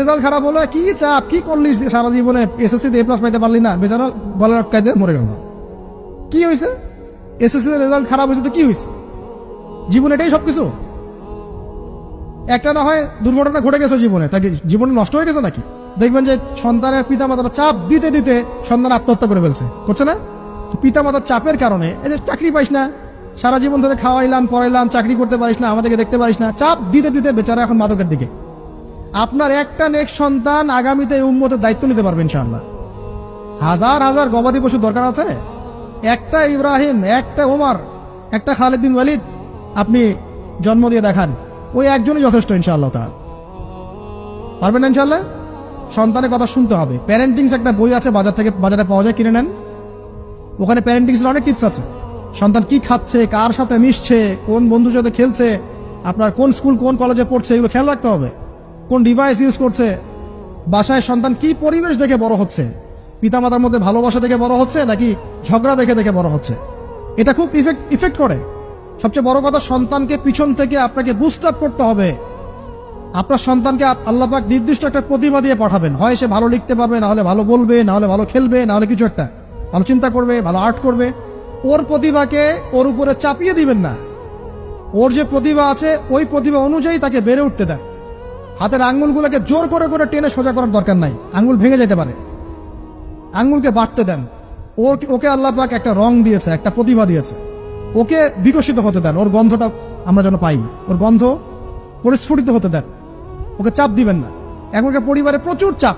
Result খারাপ হলো, কি চাপ, কি করলি সারা জীবনে? এসএসসি এ প্লাস পাইতে পারলি না। বেচারা বলার আটকাইতে মরে গেল। কি হয়েছে এসএসসি রেজাল্ট খারাপ হয়েছে তো কি হয়েছে জীবন এটাই সবকিছু। একটা না হয় দুর্ঘটনা ঘটে গেছে জীবনে, তাকে জীবনে নষ্ট হয়ে গেছে নাকি? দেখবেন যে সন্তানের পিতা মাতারা চাপ দিতে দিতে সন্তান আত্মহত্যা করে ফেলছে। করছে না? পিতা মাতার চাপের কারণে, এই যে চাকরি পাইস না, সারা জীবন ধরে খাওয়াইলাম, পড়াইলাম, চাকরি করতে পারিস না, আমাদেরকে দেখতে পারিস না, চাপ দিতে দিতে বেচারা এখন মাদকের দিকে। আপনার একটা নেক্সট সন্তান আগামীতে এই উম্মতের দায়িত্ব নিতে পারবে ইনশাআল্লাহ। হাজার হাজার গবাদি পশু দরকার আছে। একটা ইব্রাহিম, একটা ওমর একটা খালিদ বিন ওয়ালিদ আপনি জন্ম দিয়ে দেখান। ওই একজনই যথেষ্ট ইনশাআল্লাহ তা পারবেন না ইনশাআল্লাহ? সন্তানের কথা শুনতে হবে। প্যারেন্টিংস একটা বই আছে, বাজার থেকে বাজারে পাওয়া যায়, কিনে নেন। ওখানে প্যারেন্টিংস অনেক টিপস আছে। সন্তান কি খাচ্ছে, কার সাথে মিশছে, কোন বন্ধুর সাথে খেলছে, আপনার কোন স্কুল কোন কলেজে পড়ছে, এগুলো খেয়াল রাখতে হবে। কোন ডিভাইস ইউজ করছে? বাসায় সন্তান কি পরিবেশ দেখে বড় হচ্ছে? পিতামাতার মধ্যে ভালোবাসা দেখে বড় হচ্ছে, নাকি ঝগড়া দেখে দেখে বড় হচ্ছে? এটা খুব ইফেক্ট ইফেক্ট করে। সবচেয়ে বড় কথা, সন্তানকে পিছন থেকে আপনাকে আপ করতে হবে। আপনার সন্তানকে আপ- আল্লাহ পাক নির্দিষ্ট একটা প্রতিভা দিয়ে পাঠাবেন। হয় সে ভালো লিখতে পারবে, না হলে ভালো বলবে, না হলে ভালো খেলবে, না হলে কিছু একটা। ভালো চিন্তা করবে, ভালো আর্ট করবে। ওর প্রতিভাকে ওর উপরে চাপিয়ে দিবেন না। ওর যে প্রতিভা আছে, ওই প্রতিভা অনুযায়ী তাকে বেড়ে উঠতে দেন। হাতের আঙ্গুলগুলোকে জোর করে করে টেনে সোজা করার দরকার নাই। আঙ্গুল ভেঙে যেতে পারে। আঙ্গুলকে বাড়তে দেন। ওর ওকে আল্লাহ পাক একটা রং দিয়েছে, একটা প্রতিভা দিয়েছে। ওকে বিকশিত হতে দেন। ওর গন্ধটা আমরা যেন পাই। ওর গন্ধ পরিস্ফুটিত হতে দেন। ওকে চাপ দিবেন না। এখনকার পরিবারে প্রচুর চাপ।